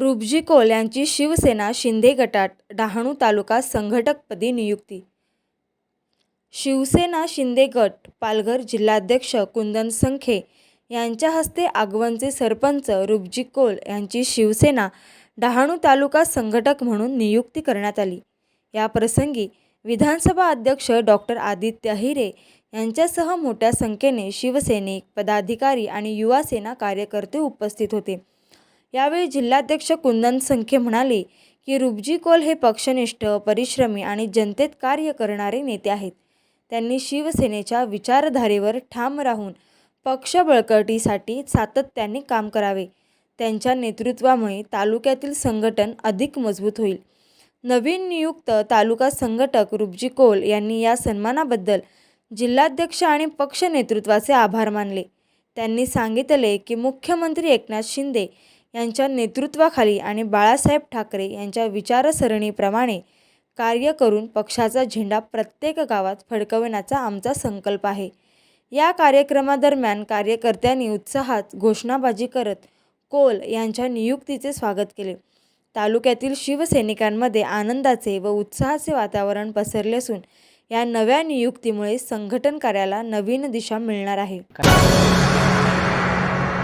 रुबजी Coal यांची शिवसेना शिंदे गटात डहाणू तालुका संघटकपदी नियुक्ती. शिवसेना शिंदे गट पालघर जिल्हाध्यक्ष कुंदन संखे यांच्या हस्ते आगवणचे सरपंच रुबजी कोल यांची शिवसेना डहाणू तालुका संघटक म्हणून नियुक्ती करण्यात आली. या प्रसंगी विधानसभा अध्यक्ष डॉक्टर आदित्य हिरे यांच्यासह मोठ्या संख्येने शिवसैनिक पदाधिकारी आणि युवासेना कार्यकर्ते उपस्थित होते. यावेळी जिल्हाध्यक्ष कुंदन संखे म्हणाले की रुबजी कोल हे पक्षनिष्ठ परिश्रमी आणि जनतेत कार्य करणारे नेते आहेत. त्यांनी शिवसेनेच्या विचारधारेवर ठाम राहून पक्ष बळकटीसाठी सातत्याने काम करावे. त्यांच्या नेतृत्वामुळे तालुक्यातील संघटन अधिक मजबूत होईल. नवीन नियुक्त तालुका संघटक रुबजी कोल यांनी या सन्मानाबद्दल जिल्हाध्यक्ष आणि पक्ष नेतृत्वाचे आभार मानले. त्यांनी सांगितले की मुख्यमंत्री एकनाथ शिंदे यांच्या नेतृत्वाखाली आणि बाळासाहेब ठाकरे यांच्या विचारसरणीप्रमाणे कार्य करून पक्षाचा झेंडा प्रत्येक गावात फडकवण्याचा आमचा संकल्प आहे. या कार्यक्रमादरम्यान कार्यकर्त्यांनी उत्साहात घोषणाबाजी करत कोल यांच्या नियुक्तीचे स्वागत केले. तालुक्यातील शिवसैनिकांमध्ये आनंदाचे व उत्साहाचे वातावरण पसरले असून या नव्या नियुक्तीमुळे संघटन कार्याला नवीन दिशा मिळणार आहे.